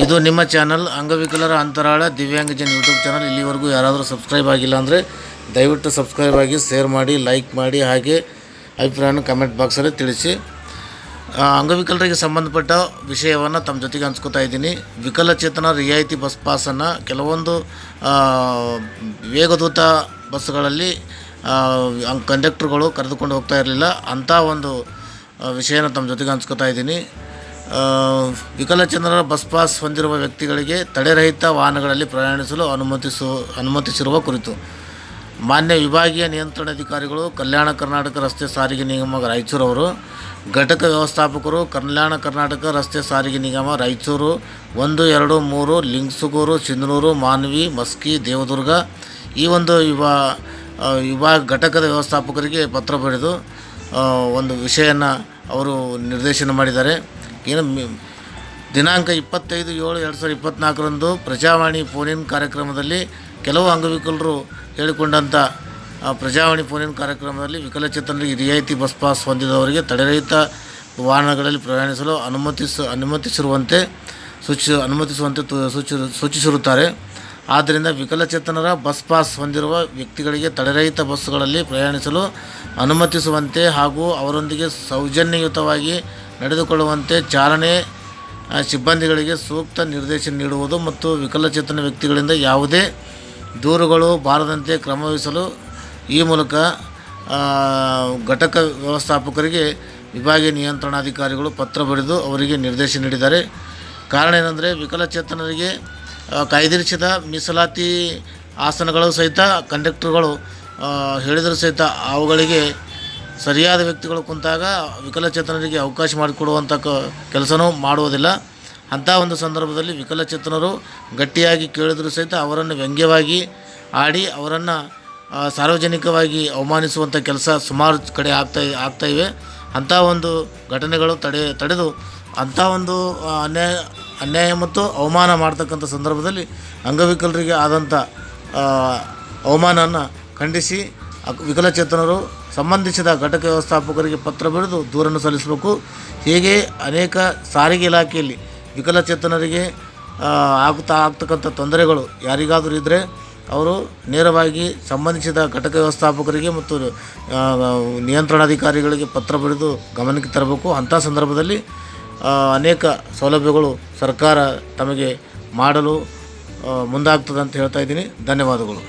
ಇದು ನಿಮ್ಮ ಚಾನಲ್ ಅಂಗವಿಕಲರ ಅಂತರಾಳ ದಿವ್ಯಾಂಗಜನ್ ಯೂಟ್ಯೂಬ್ ಚಾನಲ್ ಇಲ್ಲಿವರೆಗೂ ಯಾರಾದರೂ ಸಬ್ಸ್ಕ್ರೈಬ್ ಆಗಿಲ್ಲ ಅಂದರೆ ದಯವಿಟ್ಟು ಸಬ್ಸ್ಕ್ರೈಬ್ ಆಗಿ ಶೇರ್ ಮಾಡಿ ಲೈಕ್ ಮಾಡಿ, ಹಾಗೆ ಅಭಿಪ್ರಾಯನ ಕಮೆಂಟ್ ಬಾಕ್ಸಲ್ಲಿ ತಿಳಿಸಿ. ಅಂಗವಿಕಲರಿಗೆ ಸಂಬಂಧಪಟ್ಟ ವಿಷಯವನ್ನು ತಮ್ಮ ಜೊತೆಗೆ ಹಂಚ್ಕೋತಾ ಇದ್ದೀನಿ. ವಿಕಲಚೇತನ ರಿಯಾಯಿತಿ ಬಸ್ ಪಾಸನ್ನು ಕೆಲವೊಂದು ವೇಗದೂತ ಬಸ್ಗಳಲ್ಲಿ ಕಂಡಕ್ಟರ್ಗಳು ಕರೆದುಕೊಂಡು ಹೋಗ್ತಾ ಇರಲಿಲ್ಲ. ಅಂಥ ಒಂದು ವಿಷಯನ ತಮ್ಮ ಜೊತೆಗೆ ಹಂಚ್ಕೋತಾ ಇದ್ದೀನಿ. ಆ, ವಿಕಲಚೇತನರ ಬಸ್ ಪಾಸ್ ಹೊಂದಿರುವ ವ್ಯಕ್ತಿಗಳಿಗೆ ತಡೆರಹಿತ ವಾಹನಗಳಲ್ಲಿ ಪ್ರಯಾಣಿಸಲು ಅನುಮತಿಸು ಅನುಮತಿಸಿರುವ ಕುರಿತು. ಮಾನ್ಯ ವಿಭಾಗೀಯ ನಿಯಂತ್ರಣ ಅಧಿಕಾರಿಗಳು ಕಲ್ಯಾಣ ಕರ್ನಾಟಕ ರಸ್ತೆ ಸಾರಿಗೆ ನಿಗಮ ರಾಯಚೂರವರು ಘಟಕ ವ್ಯವಸ್ಥಾಪಕರು ಕಲ್ಯಾಣ ಕರ್ನಾಟಕ ರಸ್ತೆ ಸಾರಿಗೆ ನಿಗಮ ರಾಯಚೂರು ಒಂದು ಎರಡು ಮೂರು ಲಿಂಗ್ಸುಗೂರು ಸಿಂಧನೂರು ಮಾನ್ವಿ ಮಸ್ಕಿ ದೇವದುರ್ಗ ಈ ಒಂದು ವಿಭಾ ವಿಭಾಗ ಘಟಕದ ವ್ಯವಸ್ಥಾಪಕರಿಗೆ ಪತ್ರ ಬರೆದು ಒಂದು ವಿಷಯನ ಅವರು ನಿರ್ದೇಶನ ಮಾಡಿದ್ದಾರೆ. ಏನು ದಿನಾಂಕ ಇಪ್ಪತ್ತೈದು ಏಳು ಎರಡು ಸಾವಿರದ ಇಪ್ಪತ್ತ್ನಾಲ್ಕರಂದು ಪ್ರಜಾವಾಣಿ ಫೋನಿನ್ ಕಾರ್ಯಕ್ರಮದಲ್ಲಿ ಕೆಲವು ಅಂಗವಿಕಲರು ಹೇಳಿಕೊಂಡಂಥ ಪ್ರಜಾವಾಣಿ ಫೋನಿನ್ ಕಾರ್ಯಕ್ರಮದಲ್ಲಿ ವಿಕಲಚೇತನರಿಗೆ ರಿಯಾಯಿತಿ ಬಸ್ ಪಾಸ್ ಹೊಂದಿದವರಿಗೆ ತಡೆರಹಿತ ವಾಹನಗಳಲ್ಲಿ ಪ್ರಯಾಣಿಸಲು ಅನುಮತಿಸ, ಅನುಮತಿಸಿರುವಂತೆ ಸೂಚಿ ಅನುಮತಿಸುವಂತೆ ಸೂಚಿ, ಸೂಚಿಸಿರುತ್ತಾರೆ. ಆದ್ದರಿಂದ ವಿಕಲಚೇತನರ ಬಸ್ ಪಾಸ್ ಹೊಂದಿರುವ ವ್ಯಕ್ತಿಗಳಿಗೆ ತಡೆರಹಿತ ಬಸ್ಗಳಲ್ಲಿ ಪ್ರಯಾಣಿಸಲು ಅನುಮತಿಸುವಂತೆ ಹಾಗೂ ಅವರೊಂದಿಗೆ ಸೌಜನ್ಯಯುತವಾಗಿ ನಡೆದುಕೊಳ್ಳುವಂತೆ ಚಾಲನೆ ಸಿಬ್ಬಂದಿಗಳಿಗೆ ಸೂಕ್ತ ನಿರ್ದೇಶನ ನೀಡುವುದು ಮತ್ತು ವಿಕಲಚೇತನ ವ್ಯಕ್ತಿಗಳಿಂದ ಯಾವುದೇ ದೂರುಗಳು ಬಾರದಂತೆ ಕ್ರಮವಹಿಸಲು ಈ ಮೂಲಕ ಘಟಕ ವ್ಯವಸ್ಥಾಪಕರಿಗೆ ವಿಭಾಗೀಯ ನಿಯಂತ್ರಣಾಧಿಕಾರಿಗಳು ಪತ್ರ ಬರೆದು ಅವರಿಗೆ ನಿರ್ದೇಶನ ನೀಡಿದ್ದಾರೆ. ಕಾರಣ ಏನಂದರೆ ವಿಕಲಚೇತನರಿಗೆ ಕಾಯ್ದಿರಿಸಿದ ಮೀಸಲಾತಿ ಆಸನಗಳು ಸಹಿತ, ಕಂಡಕ್ಟರ್ಗಳು ಹೇಳಿದರೂ ಸಹಿತ ಅವುಗಳಿಗೆ ಸರಿಯಾದ ವ್ಯಕ್ತಿಗಳು ಕುಂತಾಗ ವಿಕಲಚೇತನರಿಗೆ ಅವಕಾಶ ಮಾಡಿಕೊಡುವಂಥ ಕ ಕೆಲಸನೂ ಮಾಡುವುದಿಲ್ಲ. ಅಂಥ ಒಂದು ಸಂದರ್ಭದಲ್ಲಿ ವಿಕಲಚೇತನರು ಗಟ್ಟಿಯಾಗಿ ಕೇಳಿದರೂ ಸಹಿತ ಅವರನ್ನು ವ್ಯಂಗ್ಯವಾಗಿ ಆಡಿ ಅವರನ್ನು ಸಾರ್ವಜನಿಕವಾಗಿ ಅವಮಾನಿಸುವಂಥ ಕೆಲಸ ಸುಮಾರು ಕಡೆ ಆಗ್ತಾ ಆಗ್ತಾ ಇವೆ. ಅಂಥ ಒಂದು ಘಟನೆಗಳು ತಡೆ, ತಡೆದು ಅಂಥ ಒಂದು ಅನ್ಯಾಯ ಅನ್ಯಾಯ ಮತ್ತು ಅವಮಾನ ಮಾಡ್ತಕ್ಕಂಥ ಸಂದರ್ಭದಲ್ಲಿ ಅಂಗವಿಕಲರಿಗೆ ಆದಂಥ ಅವಮಾನವನ್ನು ಖಂಡಿಸಿ ವಿಕಲಚೇತನರು ಸಂಬಂಧಿಸಿದ ಘಟಕ ವ್ಯವಸ್ಥಾಪಕರಿಗೆ ಪತ್ರ ಬರೆದು ದೂರನ್ನು ಸಲ್ಲಿಸಬೇಕು. ಹೀಗೆ ಅನೇಕ ಸಾರಿಗೆ ಇಲಾಖೆಯಲ್ಲಿ ವಿಕಲಚೇತನರಿಗೆ ಆಗ್ತಾ ಆಗ್ತಕ್ಕಂಥ ತೊಂದರೆಗಳು ಯಾರಿಗಾದರೂ ಇದ್ದರೆ ಅವರು ನೇರವಾಗಿ ಸಂಬಂಧಿಸಿದ ಘಟಕ ವ್ಯವಸ್ಥಾಪಕರಿಗೆ ಮತ್ತು ನಿಯಂತ್ರಣಾಧಿಕಾರಿಗಳಿಗೆ ಪತ್ರ ಬರೆದು ಗಮನಕ್ಕೆ ತರಬೇಕು. ಅಂಥ ಸಂದರ್ಭದಲ್ಲಿ ಅನೇಕ ಸೌಲಭ್ಯಗಳು ಸರ್ಕಾರ ತಮಗೆ ಮಾಡಲು ಮುಂದಾಗ್ತದೆ ಅಂತ ಹೇಳ್ತಾ ಇದ್ದೀನಿ. ಧನ್ಯವಾದಗಳು.